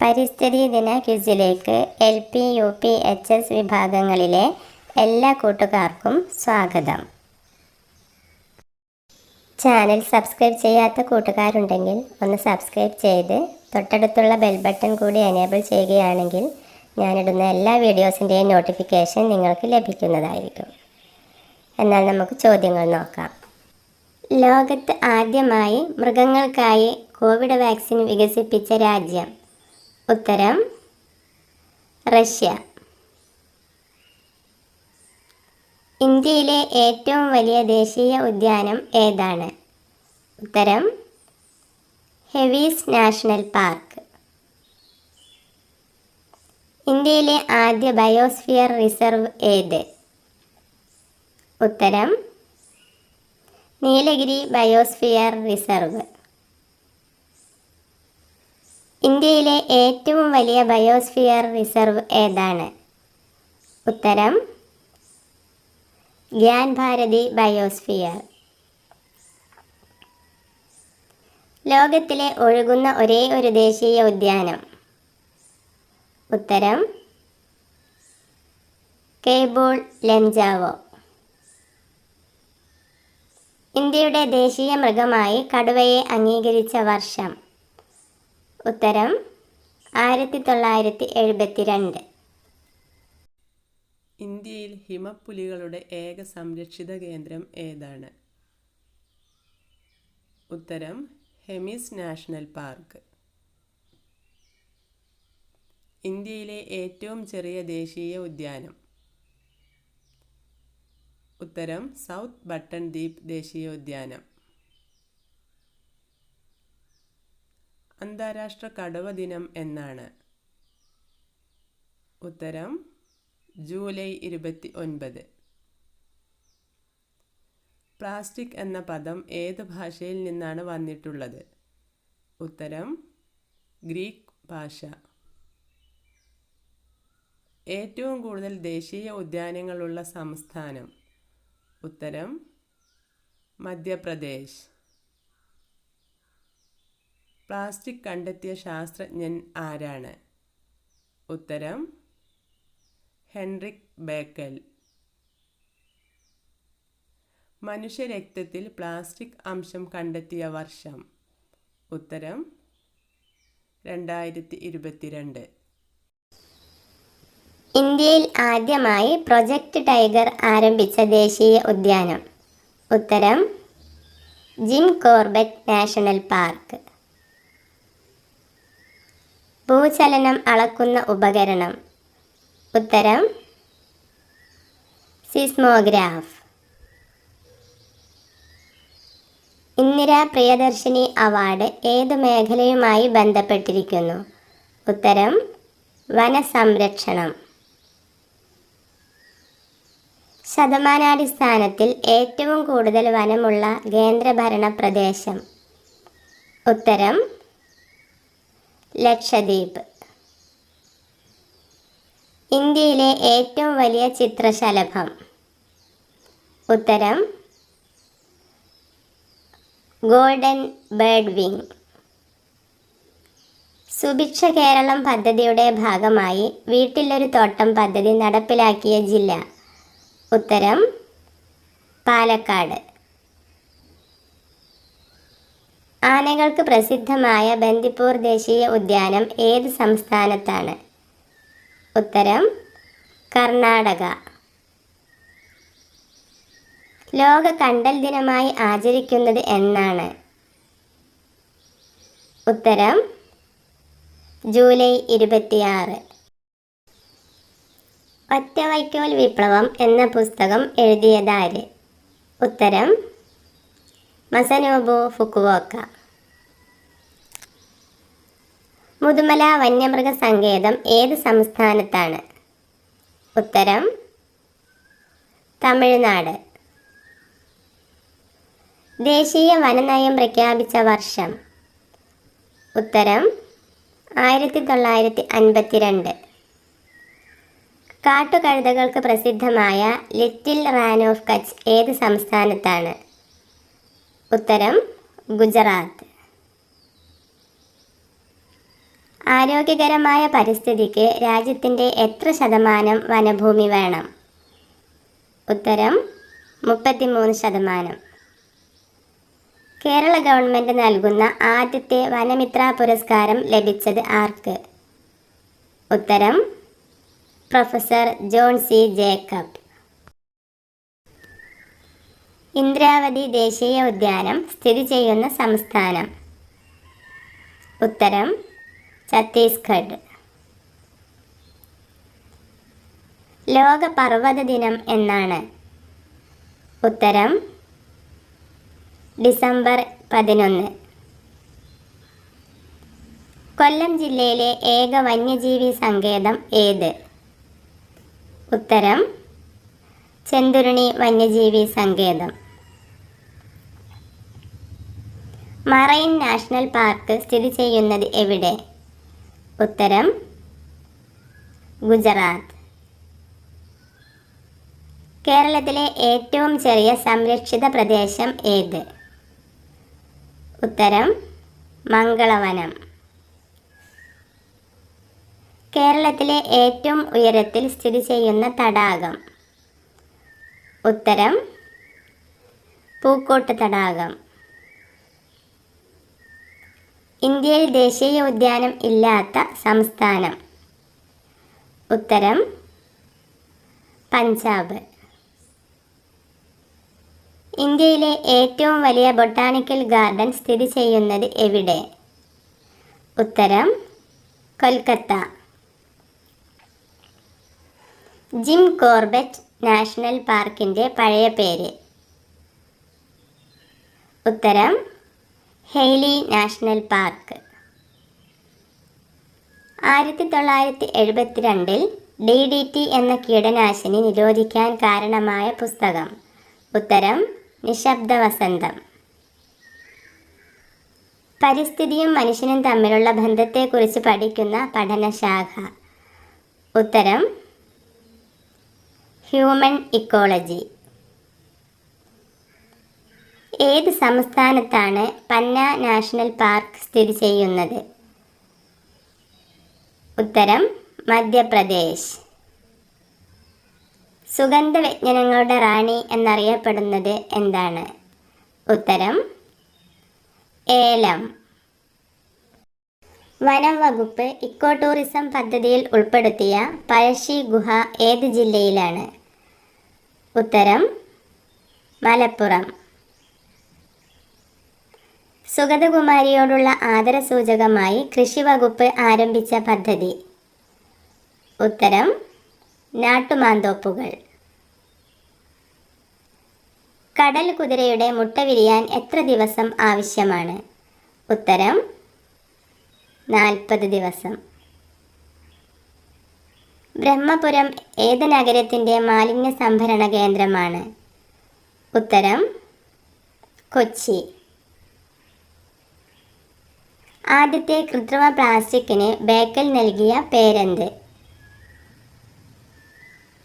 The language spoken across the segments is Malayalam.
പരിസ്ഥിതി ദിന ക്വിസിലേക്ക് L P U P H S വിഭാഗങ്ങളിലെ എല്ലാ കൂട്ടുകാർക്കും സ്വാഗതം. ചാനൽ സബ്സ്ക്രൈബ് ചെയ്യാത്ത കൂട്ടുകാരുണ്ടെങ്കിൽ ഒന്ന് സബ്സ്ക്രൈബ് ചെയ്ത് തൊട്ടടുത്തുള്ള ബെൽ ബട്ടൺ കൂടി എനേബിൾ ചെയ്യുകയാണെങ്കിൽ ഞാനിടുന്ന എല്ലാ വീഡിയോസിന്റെയും നോട്ടിഫിക്കേഷൻ നിങ്ങൾക്ക് ലഭിക്കുന്നതായിരിക്കും. എന്നാൽ നമുക്ക് ചോദ്യങ്ങൾ നോക്കാം. ലോകത്ത് ആദ്യമായി മൃഗങ്ങൾക്കായി കോവിഡ് വാക്സിൻ വികസിപ്പിച്ച രാജ്യം ഉത്തരം റഷ്യ. ഇന്ത്യയിലെ ഏറ്റവും വലിയ ദേശീയ ഉദ്യാനം ഏതാണ്? ഉത്തരം ഹെവീസ് നാഷണൽ പാർക്ക്. ഇന്ത്യയിലെ ആദ്യ ബയോസ്ഫിയർ റിസർവ് ഏത്? ഉത്തരം നീലഗിരി ബയോസ്ഫിയർ റിസർവ്. ഇന്ത്യയിലെ ഏറ്റവും വലിയ ബയോസ്ഫിയർ റിസർവ് ഏതാണ്? ഉത്തരം ഗ്യാൻ ഭാരതി ബയോസ്ഫിയർ. ലോകത്തിലെ ഒഴുകുന്ന ഒരേ ഒരു ദേശീയ ഉദ്യാനം. ഉത്തരം കേബോൾ ലെൻജാവോ. ഇന്ത്യയുടെ ദേശീയ മൃഗമായി കടുവയെ അംഗീകരിച്ച വർഷം. ഉത്തരം ആയിരത്തി തൊള്ളായിരത്തി എഴുപത്തി രണ്ട് ഇന്ത്യയിൽ ഹിമപ്പുലികളുടെ ഏക സംരക്ഷിത കേന്ദ്രം ഏതാണ്? ഉത്തരം ഹെമിസ് നാഷണൽ പാർക്ക്. ഇന്ത്യയിലെ ഏറ്റവും ചെറിയ ദേശീയ ഉദ്യാനം. ഉത്തരം സൗത്ത് ബട്ടൺ ദ്വീപ് ദേശീയോദ്യാനം അന്താരാഷ്ട്ര കടുവ ദിനം എന്നാണ്. ഉത്തരം ജൂലൈ ഇരുപത്തി ഒൻപത് പ്ലാസ്റ്റിക് എന്ന പദം ഏത് ഭാഷയിൽ നിന്നാണ് വന്നിട്ടുള്ളത്? ഉത്തരം ഗ്രീക്ക് ഭാഷ. ഏറ്റവും കൂടുതൽ ദേശീയ ഉദ്യാനങ്ങളുള്ള സംസ്ഥാനം. ഉത്തരം മധ്യപ്രദേശ്. പ്ലാസ്റ്റിക് കണ്ടെത്തിയ ശാസ്ത്രജ്ഞൻ ആരാണ്? ഉത്തരം ഹെൻറിക് ബേക്കൽ. മനുഷ്യരക്തത്തിൽ പ്ലാസ്റ്റിക് അംശം കണ്ടെത്തിയ വർഷം. ഉത്തരം രണ്ടായിരത്തി ഇരുപത്തിരണ്ട് ഇന്ത്യയിൽ ആദ്യമായി പ്രൊജക്റ്റ് ടൈഗർ ആരംഭിച്ച ദേശീയ ഉദ്യാനം. ഉത്തരം ജിം കോർബറ്റ് നാഷണൽ പാർക്ക്. ഭൂചലനം അളക്കുന്ന ഉപകരണം. ഉത്തരം സിസ്മോഗ്രാഫ്. ഇന്ദിര പ്രിയദർശിനി അവാർഡ് ഏത് മേഖലയുമായി ബന്ധപ്പെട്ടിരിക്കുന്നു? ഉത്തരം വനസംരക്ഷണം. ശതമാനാടിസ്ഥാനത്തിൽ ഏറ്റവും കൂടുതൽ വനമുള്ള കേന്ദ്രഭരണ പ്രദേശം. ഉത്തരം ലക്ഷദ്വീപ്. ഇന്ത്യയിലെ ഏറ്റവും വലിയ ചിത്രശലഭം. ഉത്തരം golden bird wing. Subhiksha Keralam പദ്ധതിയുടെ ഭാഗമായി വീട്ടിലൊരു തോട്ടം പദ്ധതി നടപ്പിലാക്കിയ ജില്ല. ഉത്തരം പാലക്കാട്. ആനകൾക്ക് പ്രസിദ്ധമായ ബന്ദിപ്പൂർ ദേശീയ ഉദ്യാനം ഏത് സംസ്ഥാനത്താണ്? ഉത്തരം കർണാടക. ലോക കണ്ടൽ ദിനമായി ആചരിക്കുന്നത് എന്നാണ്. ഉത്തരം ജൂലൈ ഇരുപത്തിയാറ്. ഒറ്റവൈക്കോൽ വിപ്ലവം എന്ന പുസ്തകം എഴുതിയതാര്? ഉത്തരം മസനോബു ഫുക്കുവോക്ക. മുതുമല വന്യമൃഗ സങ്കേതം ഏത് സംസ്ഥാനത്താണ്? ഉത്തരം തമിഴ്നാട്. ദേശീയ വനനയം പ്രഖ്യാപിച്ച വർഷം. ഉത്തരം ആയിരത്തി തൊള്ളായിരത്തി അൻപത്തിരണ്ട് കാട്ടുകഴുതകൾക്ക് പ്രസിദ്ധമായ ലിറ്റിൽ റാൻ ഓഫ് കച്ച് ഏത് സംസ്ഥാനത്താണ്? ഉത്തരം ഗുജറാത്ത്. ആരോഗ്യകരമായ പരിസ്ഥിതിക്ക് രാജ്യത്തിന്റെ എത്ര ശതമാനം വനഭൂമി വേണം? ഉത്തരം മുപ്പത്തിമൂന്ന് ശതമാനം. കേരള ഗവൺമെന്റ് നൽകുന്ന ആദ്യത്തെ വനമിത്ര പുരസ്കാരം ലഭിച്ചത് ആർക്ക്? ഉത്തരം professor John C Jacob. Indravati ദേശീയ ഉദ്യാനം സ്ഥിതി ചെയ്യുന്ന സംസ്ഥാനം. ഉത്തരം ഛത്തീസ്ഗഡ്. ലോക പർവത ദിനം എന്നാണ്. ഉത്തരം ഡിസംബർ പതിനൊന്ന്. കൊല്ലം ജില്ലയിലെ ഏക വന്യജീവി സങ്കേതം ഏത്? ഉത്തരം ചെന്തുരുണി വന്യജീവി സങ്കേതം. മറൈൻ നാഷണൽ പാർക്ക് സ്ഥിതി ചെയ്യുന്നത് എവിടെ? ഉത്തരം ഗുജറാത്ത്. കേരളത്തിലെ ഏറ്റവും ചെറിയ സംരക്ഷിത പ്രദേശം ഏത്? ഉത്തരം മംഗളവനം. കേരളത്തിലെ ഏറ്റവും ഉയരത്തിൽ സ്ഥിതി ചെയ്യുന്ന തടാകം. ഉത്തരം പൂക്കോട്ട് തടാകം. ഇന്ത്യയിൽ ദേശീയ ഉദ്യാനം ഇല്ലാത്ത സംസ്ഥാനം. ഉത്തരം പഞ്ചാബ്. ഇന്ത്യയിലെ ഏറ്റവും വലിയ ബൊട്ടാണിക്കൽ ഗാർഡൻ സ്ഥിതി ചെയ്യുന്നത് എവിടെ? ഉത്തരം കൊൽക്കത്ത. ജിം കോർബറ്റ് നാഷണൽ പാർക്കിന്റെ പഴയ പേര്. ഉത്തരം ഹെയ്ലി നാഷണൽ പാർക്ക്. ആയിരത്തി തൊള്ളായിരത്തി എഴുപത്തിരണ്ടിൽ ഡി ഡി ടി എന്ന കീടനാശിനി നിരോധിക്കാൻ കാരണമായ പുസ്തകം. ഉത്തരം നിശബ്ദ വസന്തം പരിസ്ഥിതിയും മനുഷ്യനും തമ്മിലുള്ള ബന്ധത്തെക്കുറിച്ച് പഠിക്കുന്ന പഠനശാഖ. ഉത്തരം ഹ്യൂമൻ ഇക്കോളജി. ഏത് സംസ്ഥാനത്താണ് പന്ന നാഷണൽ പാർക്ക് സ്ഥിതി ചെയ്യുന്നത്? ഉത്തരം മധ്യപ്രദേശ്. സുഗന്ധവ്യഞ്ജനങ്ങളുടെ റാണി എന്നറിയപ്പെടുന്നത് എന്താണ്? ഉത്തരം ഏലം. വനം വകുപ്പ് ഇക്കോ ടൂറിസം പദ്ധതിയിൽ ഉൾപ്പെടുത്തിയ പഴശ്ശി ഗുഹ ഏത് ജില്ലയിലാണ്? ഉത്തരം മലപ്പുറം. സുഗതകുമാരിയോടുള്ള ആദരസൂചകമായി കൃഷി വകുപ്പ് ആരംഭിച്ച പദ്ധതി. ഉത്തരം നാട്ടുമാന്തോപ്പുകൾ. കടൽ കുതിരയുടെ മുട്ട വിരിയാൻ എത്ര ദിവസം ആവശ്യമാണ്? ഉത്തരം നാൽപ്പത് ദിവസം. ബ്രഹ്മപുരം ഏത് നഗരത്തിന്റെ മാലിന്യ സംഭരണ കേന്ദ്രമാണ്. ഉത്തരം കൊച്ചി. ആദ്യത്തെ കൃത്രിമ പ്ലാസ്റ്റിക്കിന് ബേക്കൽ നൽകിയ പേരെന്ത്?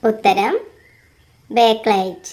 ഉത്തരം ബേക്ലൈറ്റ്.